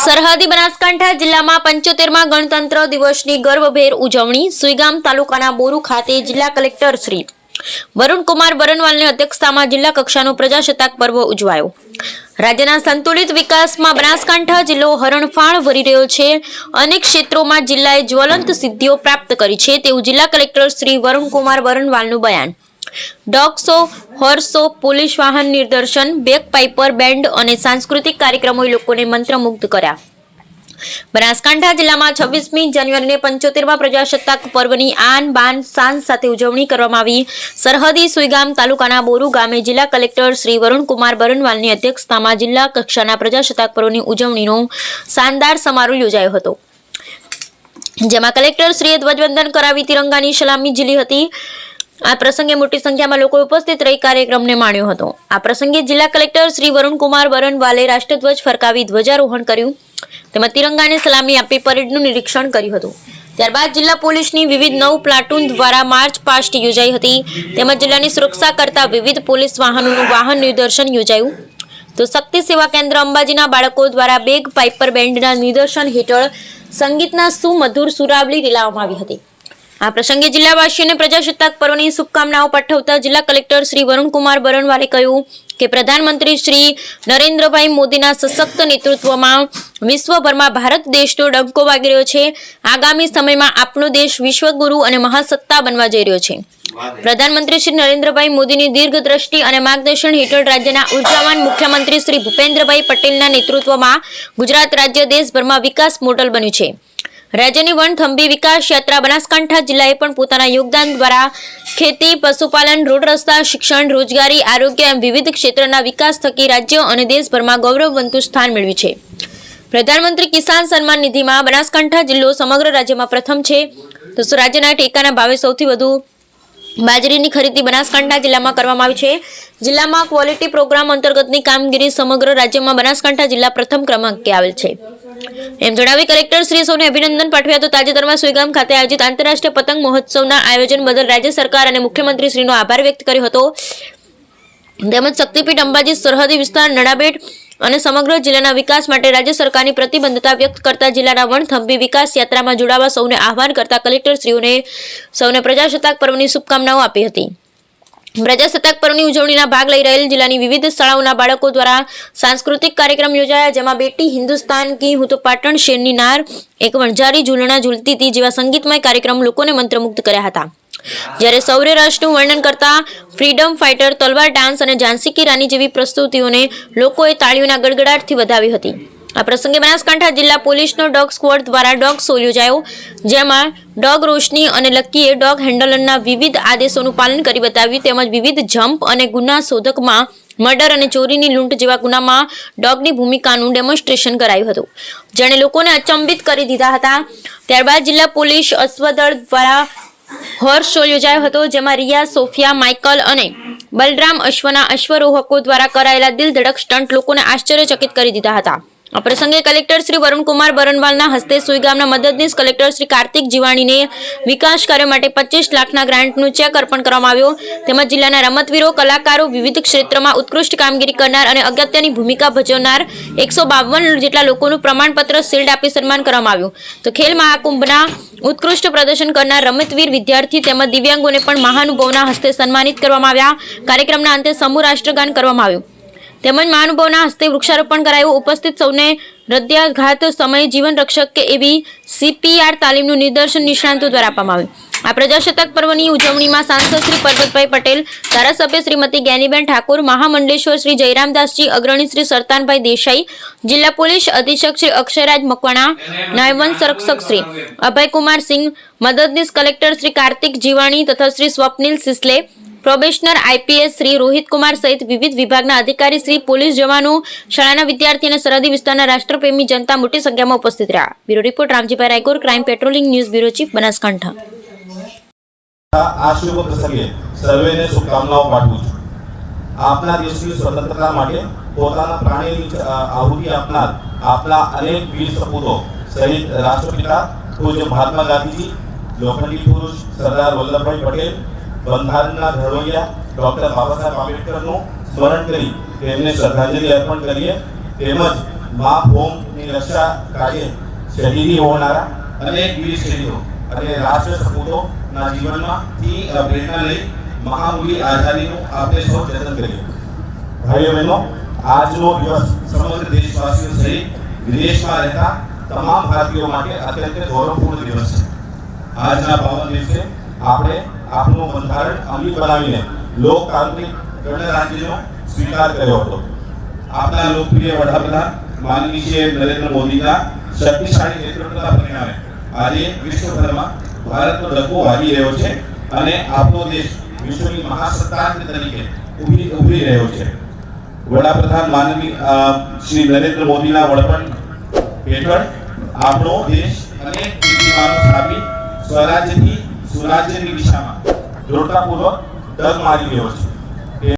સરહદી બનાસકાંઠા જિલ્લામાં પંચોતેરમાં ગણતંત્ર દિવસની ગર્વભેર ઉજવણી સુઈગામ તાલુકાના બોરુ ખાતે જિલ્લા કલેક્ટર શ્રી વરુણકુમાર બરનવાલની અધ્યક્ષતામાં જિલ્લા કક્ષાનું પ્રજાસત્તાક પર્વ ઉજવાયો. રાજ્યના સંતુલિત વિકાસમાં બનાસકાંઠા જિલ્લો હરણફાળ ભરી રહ્યો છે. અનેક ક્ષેત્રોમાં જિલ્લાએ જ્વલંત સિદ્ધિઓ પ્રાપ્ત કરી છે તેવું જિલ્લા કલેક્ટર શ્રી વરુણકુમાર બરનવાલનું બયાન. Dog show horse show police વાહન નિદર્શન બેક પાઇપર બેન્ડ અને સાંસ્કૃતિક કાર્યક્રમોએ લોકોને મંત્રમુગ્ધ કર્યા. બનાસકાંઠા જિલ્લામાં છવ્વીસમી જાન્યુઆરીને પંચોતેરમાં પ્રજાસત્તાક પર્વની આન બાન સાન સાથે ઉજવણી કરવામાં આવી. સરહદી સુઈગામ તાલુકાના બોરુ ગામે જિલ્લા કલેક્ટર શ્રી વરુણકુમાર બરનવાલની અધ્યક્ષતામાં જિલ્લા કક્ષાના પ્રજાસત્તાક પર્વની ઉજવણીનો શાનદાર સમારોહ યોજાયો હતો. જેમાં કલેક્ટર શ્રીએ ધ્વજવંદન કરાવી, તિરંગાની સલામી ઝીલી હતી. આ પ્રસંગે મોટી સંખ્યામાં લોકો ઉપસ્થિત રહી કાર્યક્રમને માણ્યો હતો. આ પ્રસંગે જિલ્લા કલેક્ટર શ્રી વરુણકુમાર બરનવાલે રાષ્ટ્રધ્વજ ફરકાવી ધ્વજારોહણ કર્યું. તેમાં તિરંગાને સલામી આપી પરેડનું નિરીક્ષણ કર્યું હતું. ત્યારબાદ જિલ્લા પોલીસની વિવિધ નવ પ્લાટૂન દ્વારા માર્ચ પાસ્ટ યોજાઈ હતી. તેમજ જિલ્લાની સુરક્ષા કરતા વિવિધ પોલીસ વાહનોનું વાહન નિદર્શન યોજાયું. તો શક્તિ સેવા કેન્દ્ર અંબાજીના બાળકો દ્વારા બેગ, પાઇપર બેન્ડના નિદર્શન હેઠળ સંગીતના સુમધુર સુરાવલી રીલાવવામાં આવી હતી. આ પ્રસંગે જિલ્લાવાસીઓને પ્રજાસત્તાક પર્વની શુભકામનાઓ પાઠવતા જિલ્લા કલેક્ટર શ્રી વરુણકુમાર બરણવાલે કહ્યું કે પ્રધાનમંત્રી શ્રી નરેન્દ્રભાઈ મોદીના સશક્ત નેતૃત્વમાં વિશ્વભરમાં ભારત દેશનો ડંકો વાગી રહ્યો છે. આગામી સમયમાં આપણો દેશ વિશ્વગુરુ અને મહાસત્તા બનવા જઈ રહ્યો છે. પ્રધાનમંત્રી શ્રી નરેન્દ્રભાઈ મોદીની દીર્ઘ દ્રષ્ટિ અને માર્ગદર્શન હેઠળ રાજ્યના ઉર્જાવાન મુખ્યમંત્રી શ્રી ભૂપેન્દ્રભાઈ પટેલના નેતૃત્વમાં ગુજરાત રાજ્ય દેશભરમાં વિકાસ મોડલ બન્યું છે. રાજ્યની વનથંભી વિકાસ યાત્રા બનાસકાંઠા જિલ્લાએ પણ પોતાના યોગદાન દ્વારા ખેતી, પશુપાલન, રોડ રસ્તા, શિક્ષણ, રોજગારી, આરોગ્ય એમ વિવિધ ક્ષેત્રના વિકાસ થકી રાજ્ય અને દેશભરમાં ગૌરવવંતું સ્થાન મેળવ્યું છે. પ્રધાનમંત્રી કિસાન સન્માન નિધિમાં બનાસકાંઠા જિલ્લો સમગ્ર રાજ્યમાં પ્રથમ છે. તો રાજ્યના ટેકાના ભાવે સૌથી વધુ બાજરીની ખરીદી બનાસકાંઠા જિલ્લામાં કરવામાં આવી છે? જિલ્લામાં ક્વોલિટી પ્રોગ્રામ અંતર્ગતની કામગીરી સમગ્ર રાજ્યમાં બનાસકાંઠા જિલ્લા પ્રથમ ક્રમાંકે આવેલ છે. એમ જણાવી કલેક્ટર શ્રી સૌને અભિનંદન પાઠવ્યા તો તાજેતરમાં સુઈગામ ખાતે આયોજિત આંતરરાષ્ટ્રીય પતંગ મહોત્સવના આયોજન બદલ રાજ્ય સરકાર અને મુખ્યમંત્રી શ્રીનો આભાર વ્યક્ત કર્યો હતો. તેમજ શક્તિપીઠ અંબાજી સરહદી વિસ્તાર નડાબેટ અને સમગ્ર જિલ્લાના વિકાસ માટે રાજ્ય સરકારની પ્રતિબદ્ધતા વ્યક્ત કરતા જિલ્લાના વણથંભી વિકાસ યાત્રામાં જોડાવા સૌને આહવાન કરતા કલેક્ટર શ્રીઓને સૌને પ્રજાસત્તાક પર્વની શુભકામનાઓ આપી હતી. પ્રજાસત્તાક પર્વની ઉજવણીના ભાગ લઈ રહેલ જિલ્લાની વિવિધ શાળાઓના બાળકો દ્વારા સાંસ્કૃતિક કાર્યક્રમ યોજાયા, જેમાં બેટી હિન્દુસ્તાન કી હું તો પાટણ શેરની નાર, એક વણઝારી ઝૂલણા ઝૂલતી હતી, જેવા સંગીતમય કાર્યક્રમ લોકોને મંત્રમુગ્ધ કર્યા હતા. જ્યારે સૌર્ય રાષ્ટ્રનું વર્ણન કરતા ફ્રીડમ ફાઇટર, તલવાર ડાન્સ અને ઝાંસી કી રાની જેવી પ્રસ્તુતિઓને લોકોએ તાળીઓના ગડગડાટથી વધાવી હતી. આ પ્રસંગે બનાસકાંઠા જિલ્લા પોલીસનો ડોગ સ્ક્વોડ દ્વારા ડોગ શો યોજાયો. જેમાં ડોગ રોશની અને લક્કીએ ડોગ હેન્ડલરના વિવિધ આદેશોનું પાલન કરી બતાવ્યું. તેમજ વિવિધ જમ્પ અને ગુના શોધકમાં મર્ડર અને ચોરીની લૂંટ જેવા ગુનામાં ડોગની ભૂમિકાનું ડેમોન્સ્ટ્રેશન કરાયું હતું. જેણે લોકોને અચંબિત કરી દીધા હતા. ત્યારબાદ જિલ્લા પોલીસ અશ્વદળ દ્વારા હોર્સ શો યોજાયો હતો, જેમાં રિયા, સોફિયા, માઇકલ અને બલરામ અશ્વના અશ્વરોહકો દ્વારા કરાયેલા દિલધડક સ્ટન્ટ લોકોને આશ્ચર્યચકિત કરી દીધા હતા. આ પ્રસંગે કલેક્ટર શ્રી વરુણકુમાર બરનવાલના હસ્તે સુઈગામના મદદનીશ કલેક્ટર શ્રી કાર્તિક જીવાણીને વિકાસ કાર્ય માટે પચીસ લાખના ગ્રાન્ટનું ચેક અર્પણ કરવામાં આવ્યો. તેમજ જિલ્લાના રમતવીરો, કલાકારો વિવિધ ક્ષેત્રમાં ઉત્કૃષ્ટ કામગીરી કરનાર અને અગત્યની ભૂમિકા ભજવનાર એકસો બાવન જેટલા લોકોનું પ્રમાણપત્ર શિલ્ડ આપી સન્માન કરવામાં આવ્યું. તો ખેલ મહાકુંભના ઉત્કૃષ્ટ પ્રદર્શન કરનાર રમતવીર વિદ્યાર્થી તેમજ દિવ્યાંગોને પણ મહાનુભાવના હસ્તે સન્માનિત કરવામાં આવ્યા. કાર્યક્રમના અંતે સમૂહ રાષ્ટ્રગાન કરવામાં આવ્યું. તેમજ મહાનુભાવના હસ્તે વૃક્ષારોપણ કરાયું. ઉપસ્થિત સૌને હૃદયાઘાત સમય જીવન રક્ષક કે એવી સીપીઆર તાલીમનું નિદર્શન નિષ્ણાંતો દ્વારા આપવામાં આવ્યું. આ પ્રજાસત્તાક પર્વની ઉજવણીમાં સાંસદ શ્રી પરબતભાઈ પટેલ, ધારાસભ્ય શ્રીમતી જ્ઞાનીબેન ઠાકોર, મહામંડલેશ્વર શ્રી જયરામદાસજી, અગ્રણી શ્રી સરતાનભાઈ દેસાઈ, જિલ્લા પોલીસ અધિક્ષક શ્રી અક્ષયરાજ મકવાણા, નાયવન સંરક્ષક શ્રી અભયકુમાર સિંહ મદદનીશ કલેક્ટર શ્રી કાર્તિક જીવાણી તથા શ્રી સ્વપ્નિલ સિસલે પ્રોબેશનર આઈપીએસ શ્રી રોહિત કુમાર સહિત વિવિધ વિભાગના અધિકારી, શ્રી પોલીસ જવાનો, શાળાના વિદ્યાર્થી અને સરહદી વિસ્તારના રાષ્ટ્રપ્રેમી જનતા મોટી સંખ્યામાં ઉપસ્થિત રહ્યા. Bureau report, Ramjibhai Raigor, crime patrolling news bureau chief, Banaskantha. આ શુભ પ્રસંગે સર્વેને શુભકામનાઓ પાઠવું છું. આપના દેશની સ્વતંત્રતા માટે પોતાના પ્રાણીની આહુતિ આપનાર આપના અનેક વીર સપૂતો સહિત રાષ્ટ્રપિતા પૂજ્ય મહાત્મા ગાંધીજી, લોખંડી પુરુષ સરદાર વલ્લભભાઈ પટેલ બંધારણના ઘડવૈયા ડોક્ટર બાબા સાહેબ આંબેડકરનું સ્મરણ કરી તેમને શ્રદ્ધાંજલિ અર્પણ કરીએ. તેમજ મા ભૂમની રક્ષા કાર્ય શહીદી હોનારા અનેક વીર શહીદો અને રાષ્ટ્ર સપૂતોના જીવનમાંથી પ્રેરણા લઈ મહામૂલી આઝાદીનું આપણે સૌ જતન કરીએ. ભાઈઓ બહેનો, આજનો દિવસ સમગ્ર દેશવાસીઓ સહિત વિદેશમાં રહેતા તમામ ભારતીયો માટે અત્યંત ગૌરવપૂર્ણ દિવસ છે. આજના પાવન દિવસે આપણે આપણું બંધારણ અમલી બનાવીને લોકતાંત્રિક ગણરાજ્યનો સ્વીકાર કર્યો હતો. આપણા લોકપ્રિય વડાપ્રધાન માનનીય નરેન્દ્ર મોદીના શક્તિશાળી નેતૃત્વના પરિણામે આજે વિશ્વભરમાં ભારતનો ડંકો વાગી રહ્યો છે અને આપણો દેશ વિશ્વની મહાસત્તા તરીકે ઉભરી ઉભરી રહ્યો છે. વડાપ્રધાન માનનીય શ્રી નરેન્દ્ર મોદીના વડપણ હેઠળ આપણો દેશ અનેક સ્થાપી સ્વરાજ્યથી સુરાજ્યની દિશામાં. દૃઢતાપૂર્વક ડગ મારી રહ્યો છે.